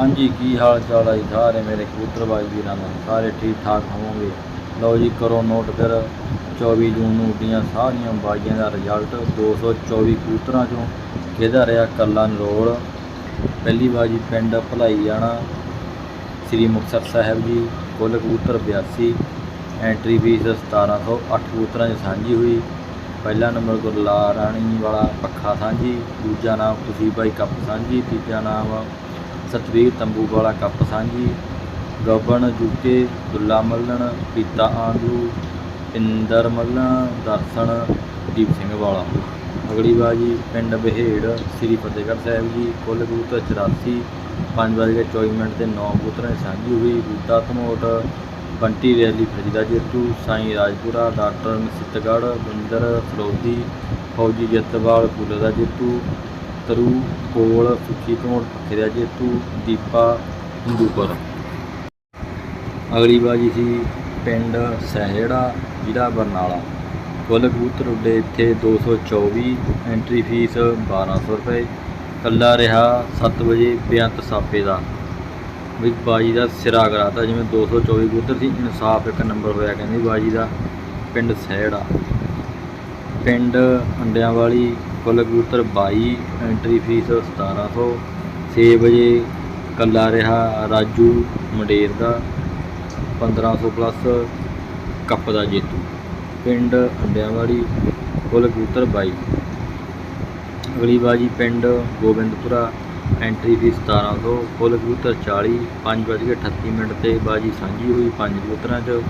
ਹਾਂਜੀ, ਕੀ ਹਾਲ ਚਾਲ ਹੈ ਜੀ? ਸਾਰੇ ਮੇਰੇ ਕਬੂਤਰਬਾਜ਼ ਵੀਰਾਂ ਦਾ, ਸਾਰੇ ਠੀਕ ਠਾਕ ਹੋਵੋਗੇ? ਲਓ ਜੀ, ਕਰੋ ਨੋਟ ਫਿਰ। 24 ਜੂਨ ਨੂੰ ਉੱਡੀਆਂ ਸਾਰੀਆਂ ਬਾਜ਼ੀਆਂ ਦਾ ਰਿਜ਼ਲਟ। 224 ਕਬੂਤਰਾਂ ਚੋਂ ਕਿਹਦਾ ਰਿਹਾ ਕੱਲਾ ਨਰੋਲ। ਪਹਿਲੀ ਬਾਜੀ ਪਿੰਡ ਭਲਾਈ ਜਾਣਾ, ਸ੍ਰੀ ਮੁਕਤਸਰ ਸਾਹਿਬ ਜੀ, ਕੁੱਲ ਕਬੂਤਰ 82 ਐਂਟਰੀ ਫੀਸ 1708 ਕਬੂਤਰਾਂ 'ਚ ਸਾਂਝੀ ਹੋਈ। ਪਹਿਲਾ ਨੰਬਰ ਗੁਰਲਾ ਰਾਣੀ ਵਾਲਾ ਪੱਖਾ ਸਾਂਝੀ, ਦੂਜਾ ਨਾਮ ਤੁਸੀਂ ਬਾਈ ਕੱਪ ਸਾਂਝੀ, ਤੀਜਾ ਨਾਮ ਸਤਵੀਰ ਤੰਬੂ ਵਾਲਾ ਕੱਪ ਸਾਂਝੀ ਗਬਨ ਜੁਕੇ, ਦੁੱਲਾ ਮੱਲਣ, ਪੀਤਾ ਆਂਦੂ ਇੰਦਰ ਮੱਲਣ, ਦਰਸ਼ਨ, ਦੀਪ ਸਿੰਘ ਵਾਲਾ। ਅਗਲੀ ਬਾਜੀ, ਪਿੰਡ ਬਹੇੜ, ਸ੍ਰੀ ਫਤਿਹਗੜ੍ਹ ਸਾਹਿਬ ਜੀ, ਕੁੱਲ ਕਬੂਤਰ 84 ਪੰਜ ਵੱਜ ਕੇ 24 ਮਿੰਟ ਤੇ 9 ਕਬੂਤਰਾਂ ਦੀ ਸਾਂਝੀ ਹੋਈ, ਬੂਟਾ ਧਮੋਟ, ਬੰਟੀ ਰੈਲੀ ਫਰੀਦਾ ਜੇਤੂ, ਸਾਈਂ ਰਾਜਪੁਰਾ, ਡਾਕਟਰ ਮਸਿੱਤਗੜ੍ਹ ਬਿੰਦਰ ਫਲੋਦੀ ਫੌਜੀ ਜੱਤਵਾਲ ਫੁੱਲ ਦਾ ਜੇਤੂ ਤਰੂ, ਕੋਲ, ਸੁੱਖੀ ਤੋਂ ਪੱਖੇ ਜੇਤੂ, ਦੀਪਾ, ਹਿੰਦੂਪੁਰ। ਅਗਲੀ ਬਾਜੀ ਸੀ ਪਿੰਡ ਸਹਿੜਾ, ਜ਼ਿਲ੍ਹਾ ਬਰਨਾਲਾ। ਕੁੱਲ ਕਬੂਤਰ ਉੱਡੇ ਇੱਥੇ 224 ਐਂਟਰੀ ਫੀਸ 1200 ਰੁਪਏ। ਕੱਲਾ ਰਿਹਾ 7 ਵਜੇ ਬੇਅੰਤ ਸਾਪੇ ਦਾ। ਵੀ ਬਾਜੀ ਦਾ ਸਿਰਾ ਕਰਾਤਾ, ਜਿਵੇਂ 224 ਕਬੂਤਰ ਸੀ, ਇਨਸਾਫ ਇੱਕ ਨੰਬਰ ਹੋਇਆ ਕਹਿੰਦੇ ਬਾਜੀ ਦਾ, ਪਿੰਡ ਸਹਿੜਾ। ਪਿੰਡ ਅੰਡਿਆਂਵਾਲੀ ਕੁੱਲ ਕਬੂਤਰ 22 ਐਂਟਰੀ ਫੀਸ 1700 6 ਵਜੇ ਕੱਲਾ ਰਿਹਾ ਰਾਜੂ ਮੰਡੇਰ ਦਾ 1500 ਪਲੱਸ ਕੱਪ ਦਾ ਜੇਤੂ। ਪਿੰਡ ਅੰਡਿਆਂ ਵਾਲੀ ਕੁੱਲ ਕਬੂਤਰ 22 ਅਗਲੀ ਬਾਜੀ ਪਿੰਡ ਗੋਬਿੰਦਪੁਰਾ ਐਂਟਰੀ ਫੀਸ 1700 ਕੁੱਲ ਕਬੂਤਰ 40 5:38 ਮਿੰਟ ਤੇ ਬਾਜੀ ਸਾਂਝੀ ਹੋਈ ਪੰਜ ਕਬੂਤਰਾਂ 'ਚ।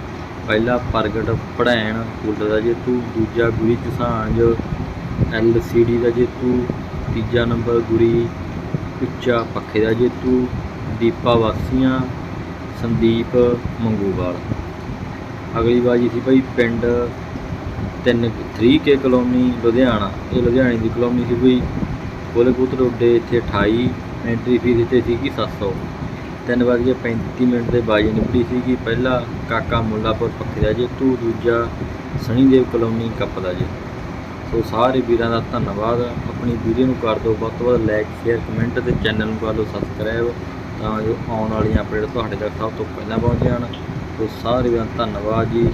ਪਹਿਲਾ ਪ੍ਰਗਟ ਪੜੈਣ ਫੁੱਲ ਦਾ ਜੇਤੂ ਦੂਜਾ ਗੁਰੀ ਝਸਾਂਜ ਡੀ ਦਾ ਜੇਤੂ ਤੀਜਾ ਨੰਬਰ ਗੁਰੀ ਉੱਚਾ ਪੱਖੇ ਦਾ ਜੇਤੂ ਦੀਪਾ ਵਾਸੀਆਂ, ਸੰਦੀਪ ਮੰਗੂਵਾਲ। ਅਗਲੀ ਬਾਜੀ ਸੀ ਭਾਈ ਪਿੰਡ 3 3K ਕਲੋਨੀ ਲੁਧਿਆਣਾ, ਇਹ ਲੁਧਿਆਣੇ ਦੀ ਕਲੋਨੀ ਸੀ ਭਾਈ। ਕੁੱਲ ਕਬੂਤਰ ਉੱਡੇ ਇੱਥੇ 28 ਐਂਟਰੀ ਫੀਸ ਇੱਥੇ ਸੀਗੀ 700 ਤਿੰਨ ਵੱਜ ਕੇ 35 ਮਿੰਟ ਦੇ ਬਾਜੀ ਨਿਕਲੀ ਸੀਗੀ। ਪਹਿਲਾ ਕਾਕਾ ਮੁੱਲਾਪੁਰ ਪੱਖੇ ਦਾ ਜੇਤੂ ਦੂਜਾ ਸਣੀਦੇਵ ਕਲੋਨੀ ਕੱਪ ਦਾ ਜੀ। ਸੋ ਸਾਰੇ ਵੀਰਾਂ ਦਾ ਧੰਨਵਾਦ। ਆਪਣੀ ਵੀਡੀਓ ਨੂੰ ਕਰ ਦਿਓ, ਵੱਧ ਤੋਂ ਵੱਧ ਲਾਈਕ ਸ਼ੇਅਰ ਕਮੈਂਟ ਤੇ ਚੈਨਲ ਨੂੰ ਕਰ ਦਿਓ ਸਬਸਕ੍ਰਾਈਬ ਤਾਂ ਜੋ ਆਉਣ ਵਾਲੀਆਂ ਅਪਡੇਟ ਤੁਹਾਡੇ ਤੱਕ ਸਭ ਤੋਂ ਪਹਿਲਾਂ ਪਹੁੰਚ ਜਾਣ। ਸੋ ਸਾਰੇ ਵੀਰਾਂ ਦਾ ਧੰਨਵਾਦ ਜੀ।